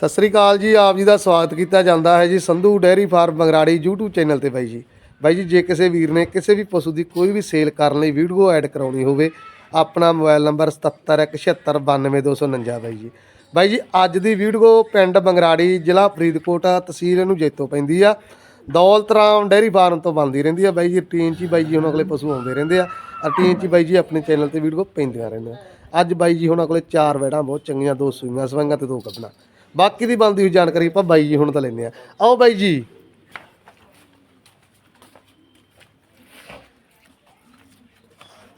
ਸਤਿ ਸ੍ਰੀ ਅਕਾਲ ਜੀ, ਆਪ ਜੀ ਦਾ ਸਵਾਗਤ ਕੀਤਾ ਜਾਂਦਾ ਹੈ ਜੀ Sandhu dairy farm Bangrari YouTube channel ਤੇ ਬਾਈ ਜੀ। ਬਾਈ ਜੀ, ਜੇ ਕਿਸੇ ਵੀਰ ਨੇ ਕਿਸੇ ਵੀ ਪਸ਼ੂ ਦੀ ਕੋਈ ਵੀ ਸੇਲ ਕਰਨ ਲਈ ਵੀਡੀਓ ਐਡ ਕਰਾਉਣੀ ਹੋਵੇ, ਆਪਣਾ ਮੋਬਾਈਲ ਨੰਬਰ 7717929249 ਬਾਈ ਜੀ। ਬਾਈ ਜੀ, ਅੱਜ ਦੀ ਵੀਡੀਓ ਪਿੰਡ ਬੰਗਰਾੜੀ, ਜ਼ਿਲ੍ਹਾ ਫਰੀਦਕੋਟ, ਤਹਿਸੀਲ ਨੂੰ ਜੈਤੋ ਪੈਂਦੀ ਆ। ਦੌਲਤਰਾਮ ਡੈਰੀ ਫਾਰਮ ਤੋਂ ਬਣਦੀ ਰਹਿੰਦੀ ਆ ਬਾਈ ਜੀ, ਰੂਟੀਨ 'ਚ ਹੀ ਬਾਈ ਜੀ ਉਹਨਾਂ ਕੋਲੇ ਪਸ਼ੂ ਆਉਂਦੇ ਰਹਿੰਦੇ ਆ। ਰੂਟੀਨ 'ਚ ਬਾਈ ਜੀ ਆਪਣੇ ਚੈਨਲ ਤੇ ਵੀਡੀਓ ਪੈਂਦੀਆਂ ਰਹਿੰਦੀਆਂ। ਅੱਜ ਬਾਈ ਜੀ ਉਹਨਾਂ ਕੋਲੇ ਚਾਰ ਵੈੜਾਂ ਬਹੁਤ ਚੰਗੀਆਂ, ਦੋ ਸੂਈਆਂ ਸਵਾਈਆਂ ਤੇ ਦੋ ਕੱਢਣਾ ਬਾਕੀ ਦੀ ਬਣਦੀ ਹੋਈ ਜਾਣਕਾਰੀ ਆਪਾਂ ਬਾਈ ਜੀ ਹੁਣ ਤਾਂ ਲੈਨੇ ਆ ਆਓ ਬਾਈ ਜੀ।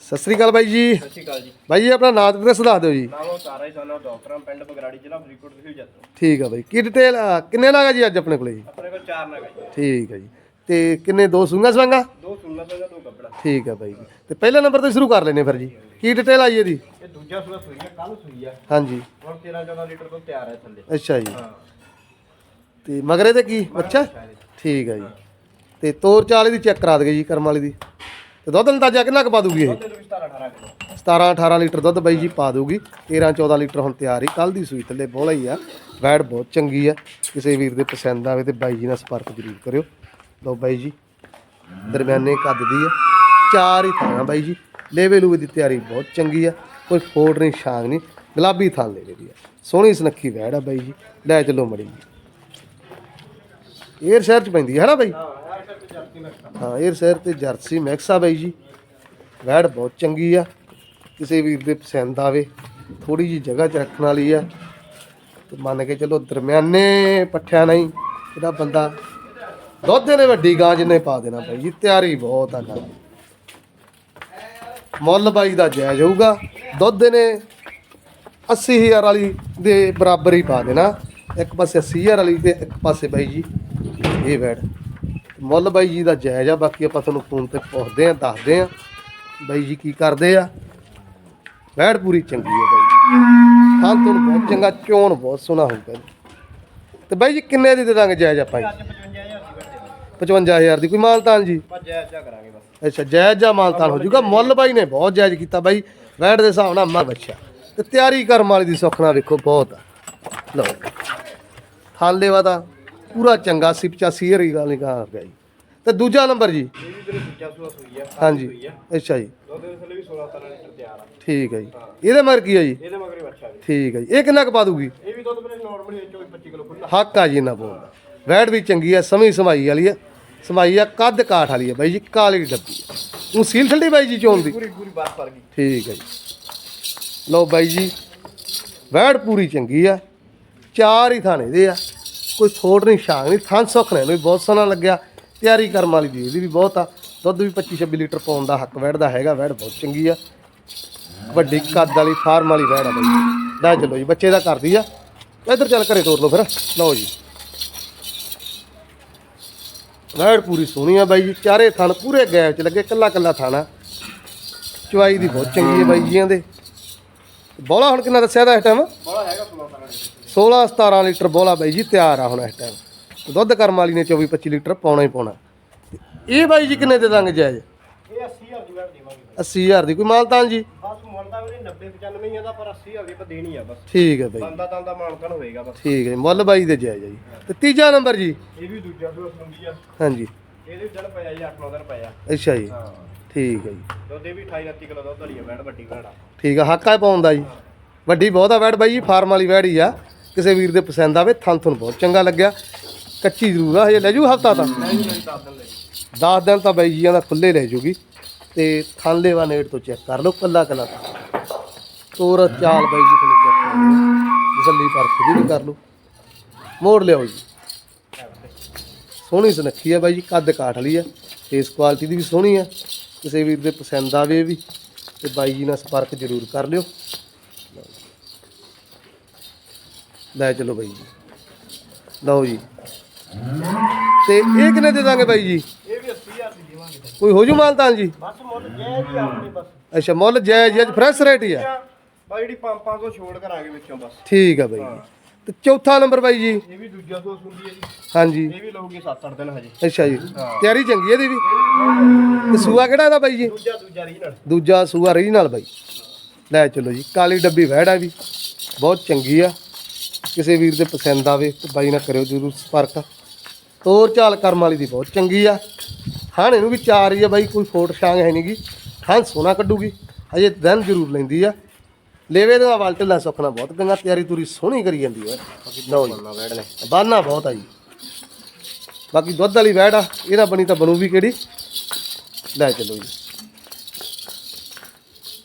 ਸਤਿ ਸ੍ਰੀ ਅਕਾਲ ਬਾਈ ਜੀ। ਸਤਿ ਸ਼੍ਰੀ ਅਕਾਲ ਜੀ। ਬਾਈ ਜੀ ਆਪਣਾ ਨਾਮ ਤੇ ਦੱਸ ਦਿਓ ਜੀ। ਨਾਮ ਤਾਰਾ ਹੀ ਸਾਨਾ ਡਾਕਟਰਾਂ ਪਿੰਡ ਬਗਰਾੜੀ ਜ਼ਿਲ੍ਹਾ ਫਰੀਦਕੋਟ ਤਹਿਸੀਲ ਜੱਤੋਂ ਠੀਕ ਆ ਬਾਈ। ਕੀ ਡਿਟੇਲ ਕਿੰਨੇ ਲਾਗਾ ਜੀ ਅੱਜ ਆਪਣੇ ਕੋਲੇ ਜੀ? ਆਪਣੇ ਕੋਲ ਚਾਰ ਨਗ ਜੀ। ਠੀਕ ਆ ਜੀ। ਤੇ ਕਿੰਨੇ ਦੋ ਸੂਈਆਂ ਸਵਾਈਆਂ ਦੋ ਸੁਣਨਾ ਪਏਗਾ ਦੋ ਕੱਪੜਾ। ਠੀਕ ਆ ਬਾਈ ਜੀ। ਤੇ ਪਹਿਲੇ ਨੰਬਰ ਤੋਂ ਸ਼ੁਰੂ ਕਰ ਲੈਨੇ ਫਿਰ ਜੀ। ਕੀ ਡਿਟੇਲ ਆਈ ਇਹਦੀ? ਦੂਜਾ ਸੂਆ ਸੂਈ ਕੱਲ ਹਾਂਜੀ। ਹੁਣ 13 14 ਲੀਟਰ ਤੋਂ ਤਿਆਰ ਹੈ ਥੱਲੇ। ਅੱਛਾ ਜੀ। ਹਾਂ। ਤੇ ਮਗਰੇ ਤੇ ਕੀ? ਬੱਚਾ ਠੀਕ ਆ ਜੀ। ਤੇ ਤੋਰ ਚਾਲੇ ਦੀ ਚੈੱਕ ਕਰਾ ਦਗੇ ਜੀ ਕਰਮ ਵਾਲੀ ਦੀ। ਤੇ ਦੁੱਧ ਅੰਦਾਜ਼ਾ ਕਿੰਨਾ ਕੁ ਪਾ ਦੂਗੀ ਇਹ? ਉਹਦੇ ਵੀ 17 18 ਕਿਲੋ। 17 18 ਲੀਟਰ ਦੁੱਧ ਬਾਈ ਜੀ ਪਾ ਦੂਗੀ। 13 14 ਲੀਟਰ ਹੁਣ ਤਿਆਰ ਹੀ। ਕੱਲ ਦੀ ਸੂਈ ਥੱਲੇ ਬੋਲਾ ਹੀ ਆ। ਵੈੜ ਬਹੁਤ ਚੰਗੀ ਆ। ਕਿਸੇ ਵੀਰ ਦੇ ਪਸੰਦ ਆਵੇ ਤੇ ਬਾਈ ਜੀ ਨਾਲ ਸੰਪਰਕ ਜ਼ਰੂਰ ਕਰਿਓ। ਲਓ ਬਾਈ ਜੀ ਦਰਮਿਆਨੇ ਕੱਦ ਦੀ ਆ। ਚਾਰ ਹੀ ਥਾਂ ਬਾਈ ਜੀ। ਲੇਵੇ ਲੂਵੇ ਦੀ ਤਿਆਰੀ ਬਹੁਤ ਚੰਗੀ ਆ। ਕੋਈ ਫੋੜ ਨਹੀਂ, ਛਾਂਗ ਨਹੀਂ, ਗੁਲਾਬੀ ਥਾਂ ਲੇਵੇ ਦੀ ਆ ਸੋਹਣੀ ਸੁਨੱਖੀ ਵੈੜ ਆ ਬਾਈ ਜੀ, ਲੈ ਚੱਲੋ ਮੜੀ ਏਅਰ ਸ਼ਹਿਰ ਚ ਪੈਂਦੀ ਹੈ ਨਾ ਬਾਈ? ਹਾਂ ਏਅਰ ਸ਼ਹਿਰ ਤੇ ਜਰਸੀ ਮੈਕਸ ਆ ਬਾਈ ਜੀ। ਵੈੜ ਬਹੁਤ ਚੰਗੀ ਆ, ਕਿਸੇ ਵੀਰ ਦੇ ਪਸੰਦ ਆਵੇ ਥੋੜੀ ਜੀ ਜਗ੍ਹਾ ਚ ਰੱਖਣ ਵਾਲੀ ਆ। ਤੇ ਮੰਨ ਕੇ ਚਲੋ ਦਰਮਿਆਨੇ ਪੱਠਿਆਂ ਨਹੀਂ ਇਹਦਾ ਬੰਦਾ ਦੁੱਧ ਨੇ ਵੱਡੀ ਗਾਂ ਜਿੰਨੇ ਪਾ ਦੇਣਾ ਬਾਈ ਜੀ, ਤਿਆਰੀ ਬਹੁਤ ਆ ਗਾਂ ਮੁੱਲ ਬਾਈ ਦਾ ਜਾਇਜ਼ ਹੋਊਗਾ। ਦੁੱਧ ਨੇ 80000 ਵਾਲੀ ਦੇ ਬਰਾਬਰ ਹੀ ਪਾ ਦੇਣਾ। ਇੱਕ ਪਾਸੇ 80000 ਵਾਲੀ ਤੇ ਇੱਕ ਪਾਸੇ ਬਾਈ ਜੀ, ਇਹ ਵੈੜ ਮੁੱਲ ਬਾਈ ਜੀ ਦਾ ਜਾਇਜ਼ ਆ, ਬਾਕੀ ਆਪਾਂ ਤੁਹਾਨੂੰ ਫੋਨ ਤੇ ਪੁੱਛਦੇ ਆ ਦੱਸਦੇ ਆ ਬਾਈ ਜੀ ਕੀ ਕਰਦੇ ਆ। ਵੈੜ ਪੂਰੀ ਚੰਗੀ ਆ ਬਾਈ ਹਾਂ, ਤੁਹਾਨੂੰ ਬਹੁਤ ਚੰਗਾ, ਚੋਣ ਬਹੁਤ ਸੋਹਣਾ ਹੋਊਗਾ ਜੀ। ਤੇ ਬਾਈ ਜੀ ਕਿੰਨੇ ਦੇ ਦੇ ਦਾਂਗੇ ਜਾਇਜ਼ ਆਪਾਂ ਜੀ ਅੱਜ 55000 ਦੀ ਵੱਡੇ 55000 ਦੀ ਕੋਈ ਮਾਲਤਾਨ ਜੀ? ਬਸ ਜੈ ਜੈ ਕਰਾਂਗੇ ਬਸ। ਅੱਛਾ ਜਾਇਜ਼ ਜਾਂ ਮਾਲਤਾਨ ਹੋ ਜਾਊਗਾ? ਮੁੱਲ ਬਾਈ ਨੇ ਬਹੁਤ ਜਾਇਜ਼ ਕੀਤਾ ਬਾਈ। ਵੈੜ ਦੇ ਹਿਸਾਬ ਨਾਲ ਮਾ ਬੱਚਾ ਤੇ ਤਿਆਰੀ ਕਰਮ ਵਾਲੀ ਦੀ ਸੁਖਣਾ ਵੇਖੋ ਬਹੁਤ ਆ। ਲਓ ਹਾਲੇਵਾ ਦਾ ਪੂਰਾ ਚੰਗਾ ਸੀ 85 ਹਰੀ ਗੱਲ ਕਹਾ ਪਿਆ ਜੀ। ਤੇ ਦੂਜਾ ਨੰਬਰ ਜੀ? ਇਹ ਵੀ ਤੇਰੇ ਦੂਜਾ ਸੂਆ ਸੂਈ ਹੈ ਹਾਂਜੀ। ਅੱਛਾ ਜੀ। ਦੁੱਧ ਦੇ ਥੱਲੇ ਵੀ 16 17 ਲੀਟਰ ਤਿਆਰ ਆ। ਠੀਕ ਹੈ ਜੀ। ਇਹਦੇ ਮਰ ਕੀ ਹੈ ਜੀ? ਇਹਦੇ ਮਗਰ ਹੀ ਬੱਚਾ ਵੀ ਠੀਕ ਹੈ ਜੀ। ਇਹ ਕਿੰਨਾ ਕੁ ਪਾ ਦੂਗੀ? ਇਹ ਵੀ ਦੁੱਧ ਮੇਰੇ ਨਾਰਮਲੀ 24 25 ਕਿਲੋ ਖੁੱਲਾ ਹੱਕ ਆ ਜੀ ਇਹਨਾਂ ਬੋਲਦਾ ਵੈੜ ਵੀ ਚੰਗੀ ਆ ਸਮੀ ਸਮਾਈ ਵਾਲੀ ਆ। ਸਮਾਈ ਆ ਕੱਦ ਕਾਠ ਵਾਲੀ ਆ ਬਾਈ ਜੀ ਕਾਲੀ ਡੱਬੀ ਆ। ਉਹ ਸੀਲ ਠੰਡੀ ਬਾਈ ਜੀ ਚੋਣ ਦੀ? ਪੂਰੀ ਪੂਰੀ ਬਾਤ ਪਰ ਗਈ। ਠੀਕ ਹੈ ਜੀ। ਲਓ ਬਾਈ ਜੀ ਵੈੜ ਪੂਰੀ ਚੰਗੀ ਆ। ਚਾਰ ਹੀ ਥਾਣੇ ਦੇ ਆ। ਕੋਈ ਥੋੜ ਨਹੀਂ ਛਾਂਗ ਨਹੀਂ ਥਾਂ ਸੁੱਖ ਨੇ ਬਹੁਤ ਸੋਹਣਾ ਲੱਗਿਆ। ਤਿਆਰੀ ਕਰਮ ਵਾਲੀ ਦੀ ਇਹਦੀ ਵੀ ਬਹੁਤ ਆ। ਦੁੱਧ ਵੀ 25 26 ਲੀਟਰ ਪਾਉਣ ਦਾ ਹੱਕ ਵੈੜ ਦਾ ਹੈਗਾ ਵੈੜ ਬਹੁਤ ਚੰਗੀ ਆ। ਵੱਡੀ ਕੱਦ ਵਾਲੀ ਫਾਰਮ ਵਾਲੀ ਵੈੜ ਆ ਬਾਈ ਜੀ। ਲੈ ਚਲੋ ਜੀ ਬੱਚੇ ਦਾ ਕਰਦੀ ਆ। ਇੱਧਰ ਚੱਲ ਘਰੇ ਤੋਰ ਲਓ ਫਿਰ। ਲਓ ਜੀ। ਵੈੜ ਪੂਰੀ ਸੋਹਣੀ ਆ ਬਾਈ ਜੀ। ਚਾਰੇ ਥਣ ਪੂਰੇ ਗੈਪ ਚ ਲੱਗੇ ਕੱਲਾ ਕੱਲਾ ਥਾਣਾ ਚੁਆਈ ਦੀ ਬਹੁਤ ਚੰਗੀ ਹੈ ਬਾਈ ਜੀਆਂ ਦੇ ਬੋਲਾ ਹੁਣ ਕਿੰਨਾ ਦੱਸਿਆ ਦਾ ਇਸ ਟਾਈਮ ਬੜਾ ਹੈਗਾ 16 17 16 17 ਲੀਟਰ ਬੋਲਾ ਬਾਈ ਜੀ ਤਿਆਰ ਆ ਹੁਣ ਇਸ ਟਾਈਮ ਦੁੱਧ ਕਰਮ ਵਾਲੀ ਨੇ 24 25 ਲੀਟਰ ਪਾਉਣਾ ਹੀ ਪਾਉਣਾ। ਇਹ ਬਾਈ ਜੀ ਕਿੰਨੇ ਦੇ ਦਾਂਗੇ ਜਾਇਜ਼? ਇਹ 80000 ਦੀ ਵੈਟ ਦੇਵਾਂਗੇ। 80000 ਦੀ। ਕੋਈ ਮਾਲਤਾਨ ਜੀ? ਬਸ ਮੁੱਲ ਤਾਂ ਵੀਰੇ 90 95 ਹੀ ਆ ਦਾ ਪਰ 80000 ਦੀ ਆਪਾਂ ਦੇਣੀ ਆ ਬਸ। ਠੀਕ ਹੈ ਬਾਈ। ਬੰਦਾ ਤਾਂ ਦਾ ਮਾਨਕਨ ਹੋਏਗਾ ਬਸ। ਠੀਕ ਹੈ ਮੁੱਲ ਬਾਈ ਦੇ ਜਾਇਜ਼ ਆ ਜੀ। ਤੇ ਤੀਜਾ ਨੰਬਰ ਜੀ? ਇਹ ਵੀ ਦੂਜਾ ਦੋਸਤ ਹੁੰਦੀ ਆ। ਹਾਂਜੀ। ਇਹਦੇ ਦਿਨ ਪਿਆ ਜੀ 8-9 ਦਿਨ ਪਿਆ। ਅੱਛਾ ਜੀ। ਹਾਂ। ਠੀਕ ਹੈ ਜੀ। ਦੁੱਧ ਇਹ ਵੀ 28 29 ਕਿਲੋ ਦੁੱਧ ਵਾਲੀ ਆ ਵੈਟ ਵੱਡੀ ਘੜਾ ਠੀਕ ਆ ਹੱਕਾ ਪਾਉਂਦਾ ਜੀ। ਵੱਡੀ ਬਹੁਤ ਆ ਵੈੜ ਬਾਈ ਜੀ ਫਾਰਮ ਵਾਲੀ ਵੈੜ ਹੀ ਆ। ਕਿਸੇ ਵੀਰ ਦੇ ਪਸੰਦ ਆਵੇ ਥਣ ਥਣ ਬਹੁਤ ਚੰਗਾ ਲੱਗਿਆ। ਕੱਚੀ ਜ਼ਰੂਰ ਆ ਹਜੇ ਲੈ ਜੂ ਹਫਤਾ ਤਾਂ? ਨਹੀਂ ਨਹੀਂ ਦੱਸ ਦਿਨ ਲੈ 10 ਦਿਨ ਤਾਂ ਬਾਈ ਜੀਆਂ ਦਾ ਖੁੱਲੇ ਲੈ ਜੂਗੀ। ਤੇ ਥਾਲੇ ਵਾ ਨੇੜ ਤੋਂ ਚੈੱਕ ਕਰ ਲਓ ਕੱਲਾ ਕੱਲਾ। ਤੋਰ ਚਾਲ ਬਾਈ ਜੀ ਤੁਹਾਨੂੰ ਲਓ। ਤਸੱਲੀ ਪਰਖ ਵੀ ਕਰ ਲਓ। ਮੋੜ ਲਿਆਓ ਜੀ। ਸੋਹਣੀ ਸੁਨੱਖੀ ਆ ਬਾਈ ਜੀ ਕੱਦ ਕਾਠ ਵਾਲੀ ਆ। ਫੇਸ ਕੁਆਲਿਟੀ ਦੀ ਵੀ ਸੋਹਣੀ ਆ। ਕਿਸੇ ਵੀਰ ਦੇ ਪਸੰਦ ਆਵੇ ਵੀ ਤੇ ਬਾਈ ਜੀ ਨਾਲ ਸੰਪਰਕ ਜ਼ਰੂਰ ਕਰ ਲਿਓ। ਲੈ ਚਲੋ ਬਾਈ ਜੀ। ਲਓ ਜੀ। ਤੇ ਇਹ ਕਿੰਨੇ ਦੇ ਦਾਂਗੇ ਬਾਈ ਜੀ? ਇਹ ਵੀ 80000 ਦੀ ਦੇਵਾਂਗੇ। ਕੋਈ ਹੋ ਜੂ ਮਾਲਤਾਨ ਜੀ? ਬਸ ਮੁੱਲ ਜੈ ਜੀ ਆਪਣੇ ਬਸ। ਅੱਛਾ ਮੁੱਲ ਜਾਇਜ਼ ਅੱਜ ਫਰੈਸ਼ ਰੇਟ ਹੀ ਆ ਬਾ ਜਿਹੜੀ 500 ਛੋੜ ਕਰਾਂਗੇ ਵਿੱਚੋਂ ਬਸ। ਠੀਕ ਆ ਬਾਈ ਜੀ। ਤੇ ਚੌਥਾ ਨੰਬਰ ਬਾਈ ਜੀ? ਇਹ ਵੀ ਦੂਜਾ ਦੋਸਤ ਹੁੰਦੀ ਹੈ ਜੀ। ਹਾਂਜੀ। ਇਹ ਵੀ ਲਊਗੀ 7-8 ਦਿਨ ਹਜੇ। ਅੱਛਾ ਜੀ। ਤਿਆਰੀ ਚੰਗੀ ਹੈ ਇਹਦੀ ਵੀ? ਤੇ ਸੂਆ ਕਿਹੜਾ ਇਹਦਾ ਬਾਈ ਜੀ? ਦੂਜਾ ਦੂਜਾ ਰੀਜਨਲ ਦੂਜਾ ਸੂਆ ਰੀਜਨਲ ਬਾਈ। ਲੈ ਚਲੋ ਜੀ ਕਾਲੀ ਡੱਬੀ ਵਹਿੜਾ ਵੀ। ਬਹੁਤ ਚੰਗੀ ਆ। ਕਿਸੇ ਵੀਰ ਦੇ ਪਸੰਦ ਆਵੇ ਤੇ ਬਾਈ ਨਾਲ ਕਰਿਓ ਜ਼ਰੂਰ ਸੰਪਰਕ। ਤੋਰ ਚਾਲ ਕਰਮ ਵਾਲੀ ਦੀ ਬਹੁਤ ਚੰਗੀ ਆ। ਹਾਂ ਇਹਨੂੰ ਵੀ ਚਾਰ ਹੀ ਆ ਬਾਈ ਕੋਈ ਫੋਟ ਛਾਂਗ ਹੈ ਨਹੀਂਗੀ ਹਾਂ ਸੋਨਾ ਕੱਢੂਗੀ। ਹਜੇ ਦਿਨ ਜ਼ਰੂਰ ਲੈਂਦੀ ਆ। ਲੇਵੇ ਦਾ ਵਲਟ ਲੈ ਸੁਖਣਾ ਬਹੁਤ ਪਿੰਗਾ ਤਿਆਰੀ ਤੁਰੀ ਸੋਹਣੀ ਕਰੀ ਜਾਂਦੀ ਓਏ। ਲਓ ਜੀ ਨਾ ਵੈੜ ਲੈ ਬਾਨਾ ਬਹੁਤ ਆ ਜੀ। ਬਾਕੀ ਦੁੱਧ ਵਾਲੀ ਵੈੜ ਆ ਇਹਦਾ ਬਣੀ ਤਾਂ ਬਣੂ ਵੀ ਕਿਹੜੀ? ਲੈ ਚਲੋ ਜੀ।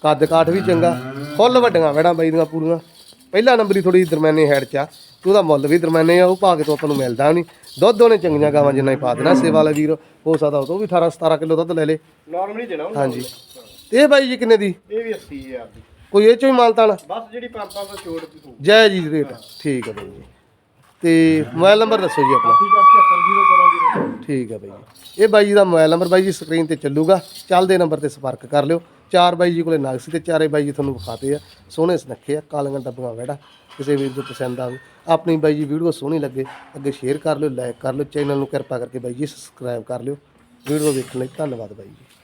ਕੱਦ ਕਾਠ ਵੀ ਚੰਗਾ ਫੁੱਲ ਵੱਡੀਆਂ ਵੈੜਾਂ ਬਾਈ ਦੀਆਂ ਪੂਰੀਆਂ। ਪਹਿਲਾ ਨੰਬਰ ਹੀ ਥੋੜੀ ਦਰਮਿਆਨੇ ਹੈਡ ਚ ਆ ਉਹਦਾ ਮੁੱਲ ਵੀ ਦਰਮਿਆਨੇ ਆ ਉਹ ਭਾਗ ਤੋਂ ਆਪਾਂ ਨੂੰ ਮਿਲਦਾ ਨਹੀਂ। ਦੁੱਧ ਉਹਨੇ ਚੰਗੀਆਂ ਗਾਵਾਂ ਜਿੰਨਾ ਹੀ ਪਾ ਦੇਣਾ ਸੇਵਾ ਵਾਲਾ ਵੀਰ ਹੋ ਸਕਦਾ ਉਹ ਤੋਂ ਵੀ 18 17 ਕਿਲੋ ਦੁੱਧ ਲੈ ਲੇ। ਨਾਰਮਲੀ ਦੇਣਾ। ਹਾਂਜੀ। ਤੇ ਇਹ ਬਾਈ ਜੀ ਕਿੰਨੇ ਦੀ? ਇਹ ਵੀ 80000 ਦੀ। ਕੋਈ ਇਹ ਚੋਂ ਹੀ ਮਾਲਤਾਨ ਬਸ ਜਿਹੜੀ 500 ਤੋਂ ਛੋੜ ਦੀ ਹੋਊ ਜੈ ਜੀ ਰੇਟ ਠੀਕ ਹੈ ਬਾਈ ਜੀ। ਤੇ ਮੋਬਾਈਲ ਨੰਬਰ ਦੱਸੋ ਜੀ ਆਪਣਾ। ਠੀਕ ਆ 700 ਠੀਕ ਹੈ ਬਾਈ ਜੀ। ਇਹ ਬਾਈ ਜੀ ਦਾ ਮੋਬਾਈਲ ਨੰਬਰ ਬਾਈ ਜੀ ਸਕਰੀਨ ਤੇ ਚੱਲੂਗਾ। ਚੱਲਦੇ ਨੰਬਰ ਤੇ ਸੰਪਰਕ ਕਰ ਲਿਓ। ਚਾਰ ਬਾਈ ਜੀ ਕੋਲੇ ਨਗ ਸੀ ਤੇ ਚਾਰੇ ਬਾਈ ਜੀ ਤੁਹਾਨੂੰ ਵਿਖਾਤੇ ਆ। ਸੋਹਣੇ ਸੁਨੱਖੇ ਆ ਕਾਲੀਆਂ ਡੱਬੀਆਂ ਵੜਾ। ਕਿਸੇ ਵੀਰ ਨੂੰ ਪਸੰਦ ਆਵੇ। ਆਪਣੀ ਬਾਈ ਜੀ ਵੀਡੀਓ ਸੋਹਣੀ ਲੱਗੇ ਅੱਗੇ ਸ਼ੇਅਰ ਕਰ ਲਿਓ ਲਾਈਕ ਕਰ ਲਿਓ। ਚੈਨਲ ਨੂੰ ਕਿਰਪਾ ਕਰਕੇ ਬਾਈ ਜੀ ਸਬਸਕ੍ਰਾਈਬ ਕਰ ਲਿਓ। ਵੀਡੀਓ ਵੇਖਣ ਲਈ ਧੰਨਵਾਦ ਬਾਈ ਜੀ।